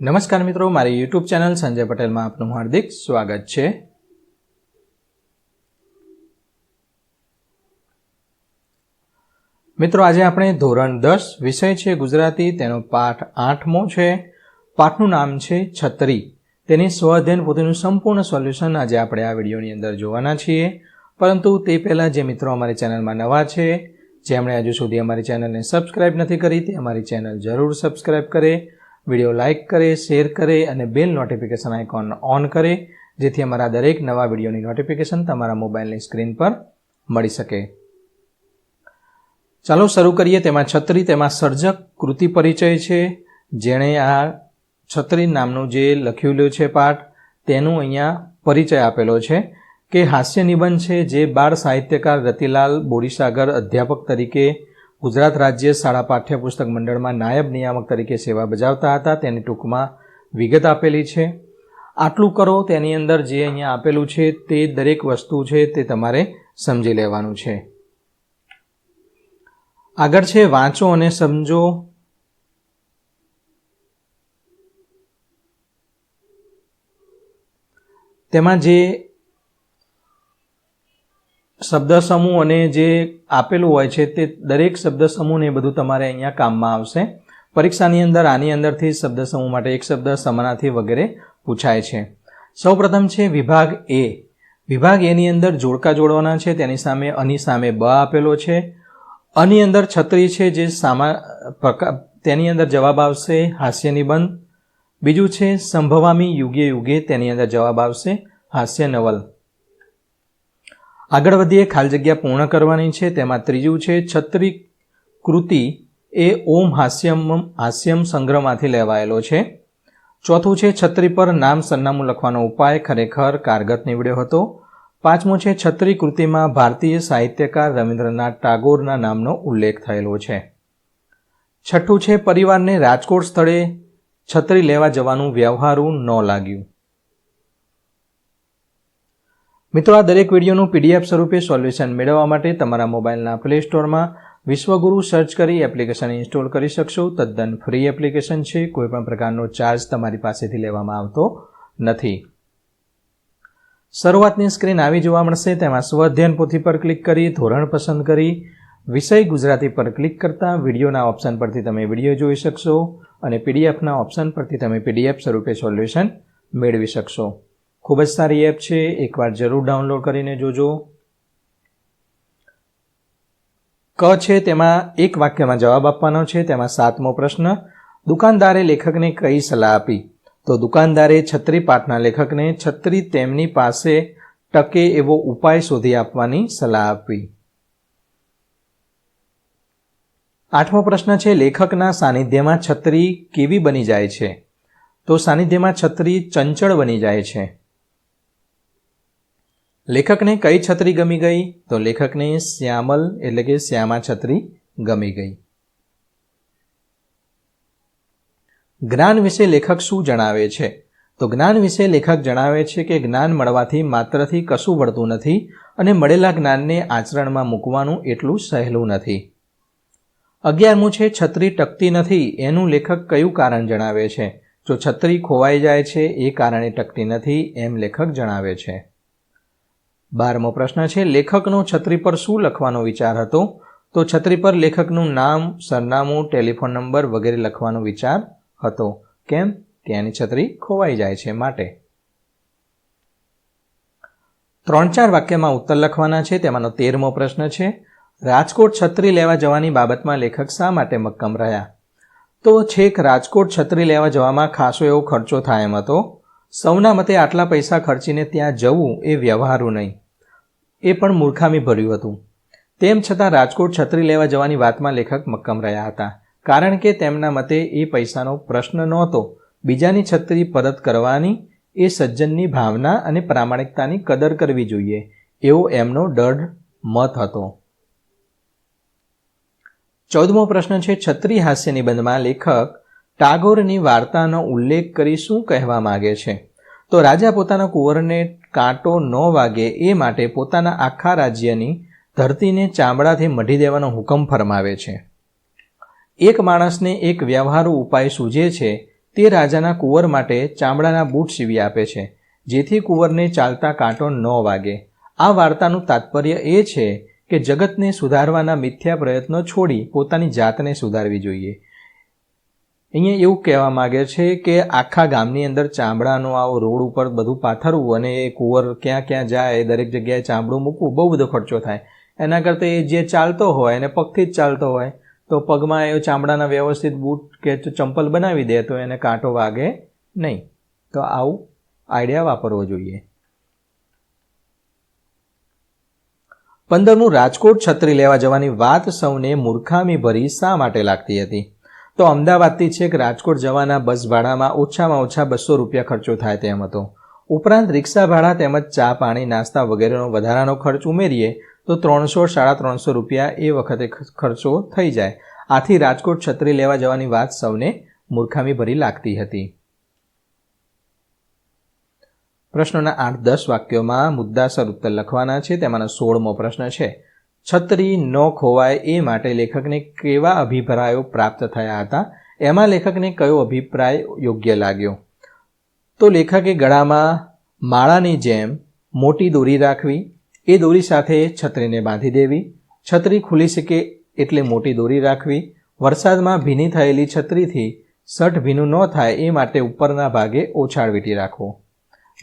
નમસ્કાર મિત્રો, મારી યુટ્યુબ ચેનલ સંજય પટેલમાં આપનું હાર્દિક સ્વાગત છે. મિત્રો, આજે આપણે ધોરણ દસ વિષય છે ગુજરાતી, તેનો પાઠ આઠમો છે. પાઠનું નામ છે છત્રી. તેની સ્વઅધ્યયન પોતેનું સંપૂર્ણ સોલ્યુશન આજે આપણે આ વિડીયોની અંદર જોવાના છીએ. પરંતુ તે પહેલાં જે મિત્રો અમારી ચેનલમાં નવા છે જેમણે હજુ સુધી અમારી ચેનલને સબસ્ક્રાઇબ નથી કરી, તે અમારી ચેનલ જરૂર સબસ્ક્રાઇબ કરે. વીડિયો લાઇક કરે, શેર કરે અને બેલ નોટિફિકેશન આઇકોન ઓન કરે, જેથી અમારા દરેક નવા વિડીયોની નોટિફિકેશન તમારા મોબાઈલની સ્ક્રીન પર મળી શકે. ચાલો શરૂ કરીએ. તેમાં છત્રી, તેમાં સર્જક, કૃતિ પરિચય છે. જેણે આ છત્રી નામનું જે લખ્યું છે પાઠ, તેનું અહીંયા પરિચય આપેલો છે કે હાસ્ય નિબંધ છે જે બાળ સાહિત્યકાર રતિલાલ બોરીસાગર અધ્યાપક તરીકે ગુજરાત રાજ્ય શાળા પાઠ્યપુસ્તક મંડળમાં નાયબ નિયામક તરીકે સેવા બજાવતા હતા. તેની ટૂંકમાં વિગત આપેલી છે. આટલું કરો, તેની અંદર જે અહીંયા આપેલું છે તે દરેક વસ્તુ છે તે તમારે સમજી લેવાનું છે. આગળ છે, વાંચો અને સમજો. તેમાં જે શબ્દ સમૂહ અને જે આપેલું હોય છે તે દરેક શબ્દ સમૂહને એ બધું તમારે અહીંયા કામમાં આવશે. પરીક્ષાની અંદર આની અંદરથી શબ્દ સમૂહ માટે એક શબ્દ સમાનાથી વગેરે પૂછાય છે. સૌપ્રથમ છે વિભાગ એ. વિભાગ એની અંદર જોડકા જોડવાના છે, તેની સામે અની સામે બ આપેલો છે. અની અંદર છત્રી છે જે સામા તેની અંદર જવાબ આવશે હાસ્ય નિબંધ. બીજું છે સંભવામી યુગે યુગે તેની અંદર જવાબ આવશે હાસ્ય નવલ. આગળ વધીએ, ખાલી જગ્યા પૂર્ણ કરવાની છે, તેમાં ત્રીજું છે, છત્રી કૃતિ એ ઓમ હાસ્યમ હાસ્યમ સંગ્રહમાંથી લેવાયેલો છે. ચોથું છે, છત્રી પર નામ સરનામું લખવાનો ઉપાય, ખરેખર કારગત નીવડ્યો હતો. પાંચમું છે, છત્રી કૃતિમાં ભારતીય સાહિત્યકાર રવિન્દ્રનાથ ટાગોરના નામનો ઉલ્લેખ થયેલો છે. છઠ્ઠું છે, પરિવારને રાજકોટ સ્થળે છત્રી લેવા જવાનું વ્યવહારું ન લાગ્યું. મિત્રો, આ દરેક વિડીયોનું પીડીએફ સ્વરૂપે સોલ્યુશન મેળવવા માટે તમારા મોબાઈલના પ્લે સ્ટોરમાં વિશ્વગુરુ સર્ચ કરી એપ્લિકેશન ઇન્સ્ટોલ કરી શકશો. તદ્દન ફ્રી એપ્લિકેશન છે. કોઈપણ પ્રકારનો ચાર્જ તમારી પાસેથી લેવામાં આવતો નથી. શરૂઆતની સ્ક્રીન આવી જોવા મળશે. તેમાં સ્વઅધ્યયન પોથી પર ક્લિક કરી, ધોરણ પસંદ કરી, વિષય ગુજરાતી પર ક્લિક કરતાં વિડીયોના ઓપ્શન પરથી તમે વીડિયો જોઈ શકશો અને પીડીએફના ઓપ્શન પરથી તમે પીડીએફ સ્વરૂપે સોલ્યુશન મેળવી શકશો. ખૂબ જ સારી એપ છે. એકવાર જરૂર ડાઉનલોડ કરીને જોજો. ક છે, તેમાં એક વાક્યમાં જવાબ આપવાનો છે. તેમાં સાતમો પ્રશ્ન, દુકાનદારે લેખકને કઈ સલાહ આપી? તો દુકાનદારે છત્રી પાઠના લેખકને છત્રી તેમની પાસે ટકે એવો ઉપાય શોધી આપવાની સલાહ આપી આઠમો પ્રશ્ન છે, લેખકના સાનિધ્યમાં છત્રી કેવી બની જાય છે? તો સાનિધ્યમાં છત્રી ચંચળ બની જાય છે. લેખકને કઈ છત્રી ગમી ગઈ? તો લેખકને શ્યામલ, એટલે કે શ્યામા છત્રી ગમી ગઈ. જ્ઞાન વિશે લેખક શું જણાવે છે? તો જ્ઞાન વિશે લેખક જણાવે છે કે જ્ઞાન મળવાથી માત્રથી કશું વળતું નથી અને મળેલા જ્ઞાનને આચરણમાં મૂકવાનું એટલું સહેલું નથી. અગિયારમું છે, છત્રી ટકતી નથી. એનું લેખક કયું કારણ જણાવે છે? જો છત્રી ખોવાઈ જાય છે, એ કારણે ટકતી નથી, એમ લેખક જણાવે છે. બારમો પ્રશ્ન છે, લેખકનો છત્રી પર શું લખવાનો વિચાર હતો? તો છત્રી પર લેખકનું નામ, સરનામું, ટેલિફોન નંબર વગેરે લખવાનો વિચાર હતો. કેમ? એની છત્રી ખોવાઈ જાય છે માટે. ત્રણ ચાર વાક્યમાં ઉત્તર લખવાના છે, તેમાંનો તેરમો પ્રશ્ન છે, રાજકોટ છત્રી લેવા જવાની બાબતમાં લેખક શા માટે મક્કમ રહ્યા? તો છેક, રાજકોટ છત્રી લેવા જવામાં ખાસો એવો ખર્ચો થાય એમ હતો. સૌના મતે આટલા પૈસા ખર્ચીને ત્યાં જવું એ વ્યવહારું નહીં. એ પણ મૂર્ખામી ભર્યું હતું. તેમ છતાં રાજકોટ છત્રી લેવા જવાની વાતમાં લેખક મક્કમ રહ્યા હતા. કારણ કે તેમના મતે એ પૈસાનો પ્રશ્ન નહોતો. બીજાની છત્રી પરત કરવાની એ સજ્જનની ભાવના અને પ્રામાણિકતાની કદર કરવી જોઈએ. એવો એમનો દઢ મત હતો. ચૌદમો પ્રશ્ન છે, છત્રી હાસ્ય નિબંધમાં લેખક ટાગોરની વાર્તાનો ઉલ્લેખ કરી શું કહેવા માગે છે? તો રાજા પોતાના કુંવરને કાંટો ન વાગે એ માટે પોતાના આખા રાજ્યની ધરતીને ચામડાથી મઢી દેવાનો હુકમ ફરમાવે છે. એક માણસને એક વ્યવહારુ ઉપાય સૂઝે છે તે રાજાના કુંવર માટે ચામડાના બૂટ સીવી આપે છે, જેથી કુંવરને ચાલતા કાંટો ન વાગે. આ વાર્તાનું તાત્પર્ય એ છે કે જગતને સુધારવાના મિથ્યા પ્રયત્નો છોડી પોતાની જાતને સુધારવી જોઈએ. અહીંયા એવું કહેવા માગે છે કે આખા ગામની અંદર ચામડાનો આવો રોડ ઉપર બધું પાથરવું અને એ કુંવર ક્યાં ક્યાં જાય દરેક જગ્યાએ ચામડું મૂકવું, બહુ બધો ખર્ચો થાય. એના કરતાં એ જે ચાલતો હોય અને પગથી જ ચાલતો હોય, તો પગમાં એ ચામડાના વ્યવસ્થિત બૂટ કે ચંપલ બનાવી દે તો એને કાંટો વાગે નહીં. તો આવું આઈડિયા વાપરવો જોઈએ. પંદરમું રાજકોટ છત્રી લેવા જવાની વાત સૌને મૂર્ખામી ભરી શા માટે લાગતી હતી? તો અમદાવાદથી છેક રાજકોટ જવાના બસ ભાડામાં ઓછામાં ઓછા બસો રૂપિયા ખર્ચો થાય તેમ હતો. ઉપરાંત રિક્ષા ભાડા તેમજ ચા, પાણી, નાસ્તા વગેરેનો વધારાનો ખર્ચ ઉમેરીએ તો ત્રણસો, સાડા ત્રણસો રૂપિયા એ વખતે ખર્ચો થઈ જાય. આથી રાજકોટ છત્રી લેવા જવાની વાત સૌને મૂર્ખામી ભરી લાગતી હતી. પ્રશ્નોના આઠ દસ વાક્યોમાં મુદ્દાસર ઉત્તર લખવાના છે. તેમાંનો સોળમો પ્રશ્ન છે. છત્રી ન ખોવાય એ માટે લેખકને કેવા અભિપ્રાયો પ્રાપ્ત થયા હતા? એમાં લેખકને કયો અભિપ્રાય યોગ્ય લાગ્યો? તો લેખકે ગળામાં માળાની જેમ મોટી દોરી રાખવી, એ દોરી સાથે છત્રીને બાંધી દેવી. છત્રી ખુલી શકે એટલે મોટી દોરી રાખવી. વરસાદમાં ભીની થયેલી છત્રીથી સઠ ભીનું ન થાય એ માટે ઉપરના ભાગે ઓછાળ વીટી રાખવો.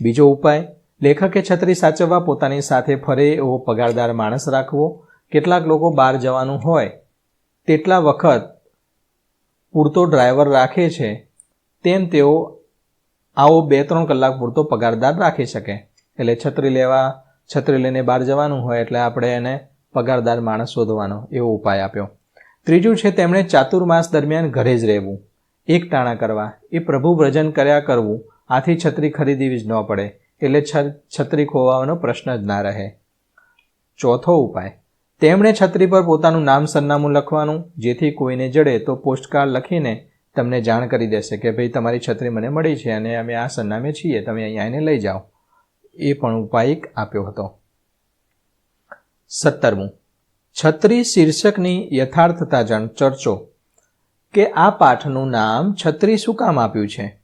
બીજો ઉપાય, લેખકે છત્રી સાચવવા પોતાની સાથે ફરે એવો પગારદાર માણસ રાખવો. કેટલાક લોકો બહાર જવાનું હોય, તેટલા વખત પૂરતો ડ્રાઈવર રાખે છે, તેમ તેઓ આવો બે ત્રણ કલાક પૂરતો પગારદાર રાખી શકે. એટલે છત્રી લેવા, છત્રી લઈને બહાર જવાનું હોય એટલે આપણે એને પગારદાર માણસ શોધવાનો એવો ઉપાય આપ્યો. ત્રીજું છે તેમણે ચાતુર્માસ દરમિયાન ઘરે જ રહેવું. એક ટાણા કરવા. એ પ્રભુ ભ્રજન કર્યા કરવું. આથી છત્રી ખરીદવી જ ન પડે. એટલે છત્રી ખોવાનો પ્રશ્ન જ ના રહે. ચોથો ઉપાય. તેમણે છત્રી પર પોતાનું નામ સરનામું લખવાનું, જેથી કોઈને જડે તો પોસ્ટકાર્ડ લખીને તમને જાણ કરી દેશે કે ભાઈ તમારી છત્રી મને મળી છે અને અમે આ સરનામે છીએ, તમે અહીંયા એને લઈ જાઓ. એ પણ ઉપાય આપ્યો હતો. સત્તરમું. છત્રી શીર્ષકની યથાર્થતા જણ ચર્ચો કે આ પાઠનું નામ છત્રી શું કામ આપ્યું છે?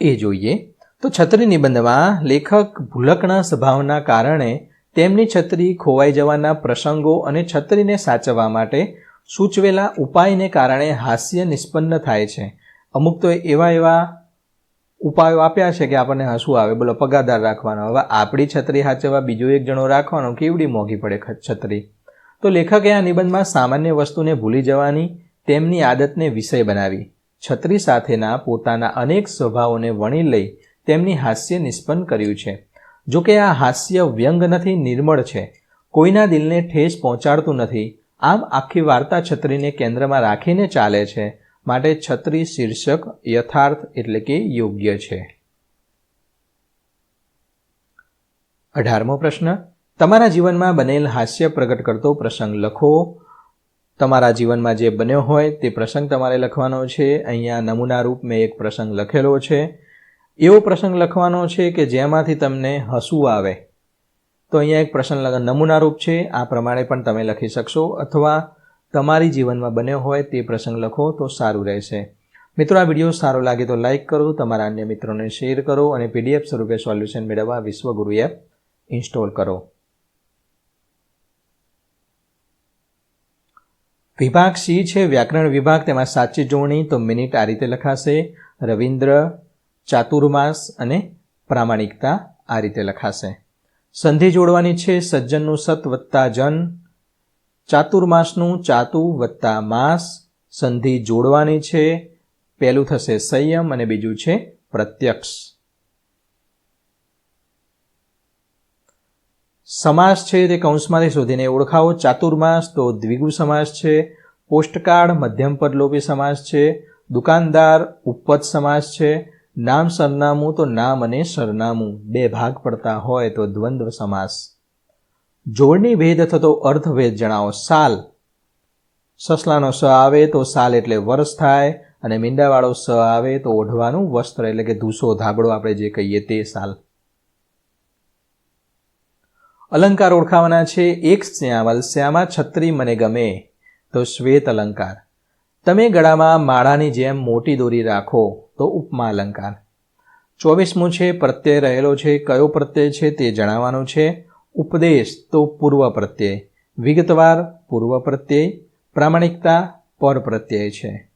એ જોઈએ. તો છત્રી નિબંધમાં લેખક ભૂલકણા સ્વભાવના કારણે તેમની છત્રી ખોવાઈ જવાના પ્રસંગો અને છત્રીને સાચવવા માટે સૂચવેલા ઉપાયને કારણે હાસ્ય નિષ્પન્ન થાય છે. અમુક તો એવા એવા ઉપાયો આપ્યા છે કે આપણને હસવું આવે, બોલો, પગાદાર રાખવાનો. હવે આપણી છત્રી સાચવવા બીજો એક જણો રાખવાનો, કેવડી મોંઘી પડે છત્રી. તો લેખકે આ નિબંધમાં સામાન્ય વસ્તુને ભૂલી જવાની તેમની આદતને વિષય બનાવી. છત્રી સાથેના પોતાના અનેક સ્વભાવોને વણી લઈ તેમની હાસ્ય નિષ્પન્ન કર્યું છે. જો કે આ હાસ્ય વ્યંગ નથી, નિર્મળ છે. કોઈના દિલને ઠેસ પહોંચાડતું નથી. આમ આખી વાર્તા છત્રીને કેન્દ્રમાં રાખીને ચાલે છે. માટે છત્રી શીર્ષક યથાર્થ એટલે કે યોગ્ય છે. અઢારમો પ્રશ્ન. તમારા જીવનમાં બનેલ હાસ્ય પ્રગટ કરતો પ્રસંગ લખો. તમારા જીવનમાં જે બન્યો હોય તે પ્રસંગ તમારે લખવાનો છે. અહીંયા નમૂના રૂપ મેં એક પ્રસંગ લખેલો છે. એવો પ્રસંગ લખવાનો છે કે જેમાંથી તમને હસવું આવે. તો અહીંયા એક પ્રસંગ નમૂના રૂપ છે. આ પ્રમાણે પણ તમે લખી શકશો અથવા તમારી જીવનમાં બન્યો હોય તે પ્રસંગ લખો તો સારું રહેશે. મિત્રો, આ વીડિયો સારો લાગે તો લાઇક કરો, તમારા અન્ય મિત્રોને શેર કરો અને પીડીએફ સ્વરૂપે સોલ્યુશન મેળવવા વિશ્વગુરુ એપ ઇન્સ્ટોલ કરો. વિભાગ સી છે, વ્યાકરણ વિભાગ, તેમાં સાચી જોડણી, તો મિનિટ આ રીતે લખાશે. રવિન્દ્ર ચાતુર્માસ અને પ્રામાણિકતા આ રીતે લખાશે. સંધિ જોડવાની છે સજ્જનનું સત વત્તા જન, ચાતુર્માસનું ચાતુ વત્તા માસ, સંધિ જોડવાની છે, પહેલું થશે સંયમ અને બીજું છે પ્રત્યક્ષ. સમાસ છે તે કૌંસમાંથી શોધીને ઓળખાવો. ચાતુર્માસ તો દ્વિગુ સમાસ છે, પોસ્ટકાર્ડ મધ્યમ પદલોપી સમાસ છે, દુકાનદાર ઉપપદ સમાસ છે નામ સરનામું તો નામ અને સરનામું બે ભાગ પડતા હોય તો દ્વંદ્વ સમાસ. જોડણી ભેદ થતો અર્થભેદ જણાવો. સાલ. સસલાનો સ આવે તો સાલ એટલે વર્ષ થાય અને મીંડાવાળો સ આવે તો ઓઢવાનું વસ્ત્ર એટલે કે ધૂસો, ધાબળો આપણે જે કહીએ તે સાલ. અલંકાર ઓળખાવાના છે. એક શ્યામલ, શ્યામા છત્રી મને ગમે તો શ્વેત અલંકાર. તમે ગળામાં માળાની જેમ મોટી દોરી રાખો તો ઉપમા અલંકાર. ચોવીસમું છે પ્રત્યય રહેલો છે, કયો પ્રત્યય છે તે જણાવવાનું છે. ઉપદેશ તો પૂર્વ પ્રત્યય, વિગતવાર પૂર્વ પ્રત્યય, પ્રામાણિકતા પર પ્રત્યય છે.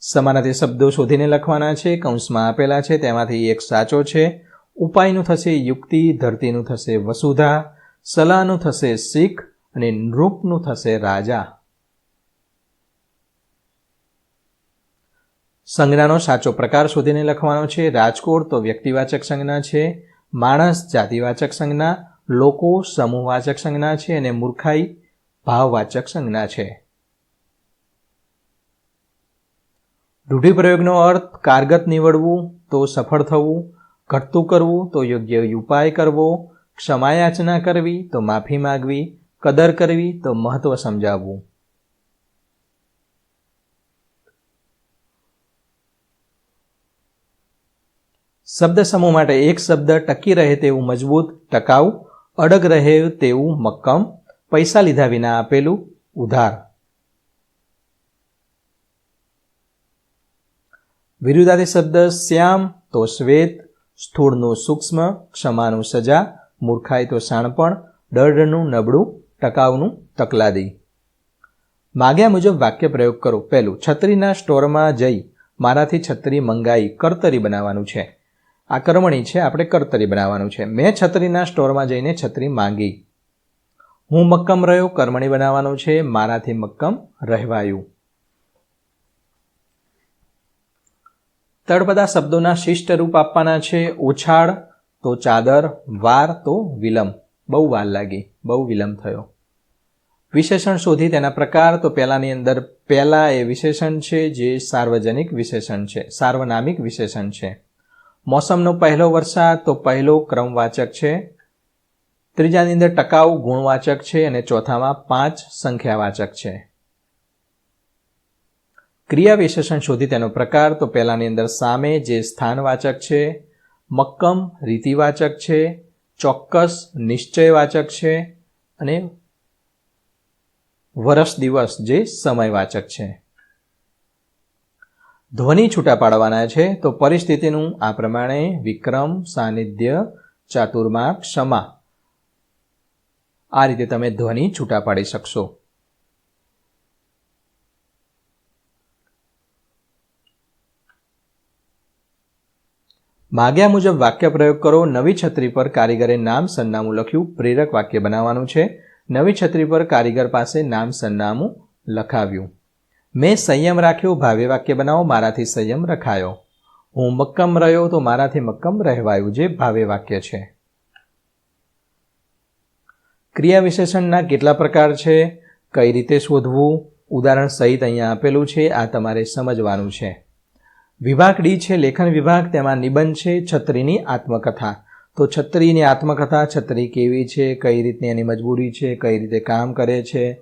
સમાનાર્થી શબ્દો શોધીને લખવાના છે, કૌંસમાં આપેલા છે, તેમાંથી એક સાચો છે. ઉપાયનું થશે યુક્તિ, ધરતીનું થશે વસુધા, સલાહનું થશે શીખ અને નૃપનું થશે રાજા. સંજ્ઞાનો સાચો પ્રકાર શોધીને લખવાનો છે રાજકોટ તો વ્યક્તિવાચક સંજ્ઞા છે, માણસ જાતિવાચક સંજ્ઞા, લોકો સમૂહવાચક સંજ્ઞા છે અને મૂર્ખાઈ ભાવવાચક સંજ્ઞા છે. રૂઢિપ્રયોગનો અર્થ કારગત નીવડવું તો સફળ થવું, ઘટતું કરવું તો યોગ્ય ઉપાય કરવો, ક્ષમાયાચના કરવી તો માફી માગવી કદર કરવી તો મહત્વ સમજાવવું. શબ્દ સમૂહ માટે એક શબ્દ ટકી રહે તેવું મજબૂત, ટકાઉ, અડગ રહે તેવું મક્કમ, પૈસા લીધા વિના આપેલું ઉધાર. વિરુદ્ધાર્થી શબ્દ શ્યામ તો શ્વેત, સ્થૂળનું સૂક્ષ્મ, ક્ષમાનું સજા, મૂર્ખાઈ તો શાણપણ દળનું નબળું ટકાઉનું તકલાદી માગ્યા મુજબ વાક્ય પ્રયોગ કરો. પહેલું, છત્રીના સ્ટોરમાં જઈ મારાથી છત્રી મંગાઈ કરતરી બનાવવાનું છે. આ કરમણી છે, આપણે કર્તરી બનાવવાનું છે. મેં છત્રીના સ્ટોરમાં જઈને છત્રી માંગી. હું મક્કમ રહ્યો, કર્મણી બનાવવાનું છે, મારાથી મક્કમ રહેવાયું. તળપદા શબ્દોના શિષ્ટ રૂપ આપવાના છે, ઉછાળ તો ચાદર, વાર તો વિલંબ. બહુ વાર લાગી, બહુ વિલંબ થયો. વિશેષણ શોધી તેના પ્રકાર તો પહેલાની અંદર, પહેલા એ વિશેષણ છે જે સાર્વજનિક વિશેષણ છે, સાર્વનામિક વિશેષણ છે. મોસમનો પહેલો વરસાદ તો પહેલો ક્રમવાચક છે, ત્રીજાની અંદર ટકાઉ ગુણવાચક છે અને ચોથામાં પાંચ સંખ્યાવાચક છે. ક્રિયા વિશેષણ શોધી તેનો પ્રકાર તો પહેલાની અંદર સામે જે સ્થાનવાચક છે, મક્કમ રીતિવાચક છે ચોક્કસ નિશ્ચયવાચક છે અને વરસ દિવસ જે સમયવાચક છે. ધ્વનિ છૂટા પાડવાના છે, તો પરિસ્થિતિનું આ પ્રમાણે વિક્રમ, સાનિધ્ય ચાતુર્મા ક્ષમા. આ રીતે તમે ધ્વનિ છૂટા પાડી શકશો. માગ્યા મુજબ વાક્ય પ્રયોગ કરો. નવી છત્રી પર કારીગરે નામ સરનામું લખ્યું. પ્રેરક વાક્ય બનાવવાનું છે. નવી છત્રી પર કારીગર પાસે નામ સરનામું લખાવ્યું. મેં સંયમ રાખ્યો. ભાવ્ય વાક્ય બનાવો. મારાથી સંયમ રખાયો. હું મક્કમ રહ્યો તો મારાથી મક્કમ રહેવાયું જે ભાવ્ય વાક્ય છે. ક્રિયા વિશેષણના કેટલા પ્રકાર છે? કઈ રીતે શોધવું? ઉદાહરણ સહિત અહીંયા આપેલું છે. આ તમારે સમજવાનું છે. વિભાગ ડી છે, લેખન વિભાગ, તેમાં નિબંધ છે, છત્રીની આત્મકથા. તો છત્રીની આત્મકથા, છત્રી કેવી છે, કઈ રીતની એની મજબૂરી છે, કઈ રીતે કામ કરે છે,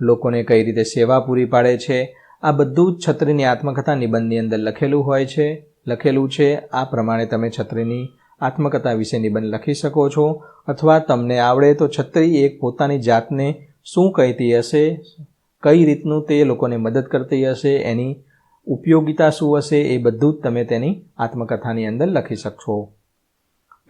લોકોને કઈ રીતે સેવા પૂરી પાડે છે, આ બધું જ છત્રીની આત્મકથા નિબંધની અંદર લખેલું હોય છે, લખેલું છે. આ પ્રમાણે તમે છત્રીની આત્મકથા વિશે નિબંધ લખી શકો છો. અથવા તમને આવડે તો છત્રી એક પોતાની જાતને શું કહેતી હશે, કઈ રીતનું તે લોકોને મદદ કરતી હશે, એની ઉપયોગિતા શું હશે એ બધું જ તમે તેની આત્મકથાની અંદર લખી શકશો.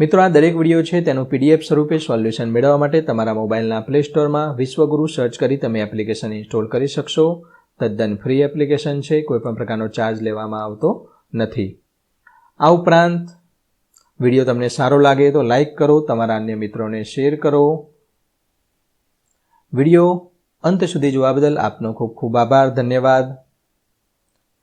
મિત્રો, આ દરેક વીડિયો છે તેનું પીડીએફ સ્વરૂપે સોલ્યુશન મેળવવા માટે તમારા મોબાઈલના પ્લે સ્ટોરમાં વિશ્વગુરુ સર્ચ કરી તમે એપ્લિકેશન ઇન્સ્ટોલ કરી શકશો. તદ્દન ફ્રી એપ્લિકેશન છે, કોઈપણ પ્રકારનો ચાર્જ લેવામાં આવતો નથી. આ ઉપરાંત, વીડિયો તમને સારો લાગે તો લાઈક કરો, તમારા અન્ય મિત્રોને શેર કરો. વીડિયો અંત સુધી જોવા બદલ આપનો ખૂબ ખૂબ આભાર, ધન્યવાદ.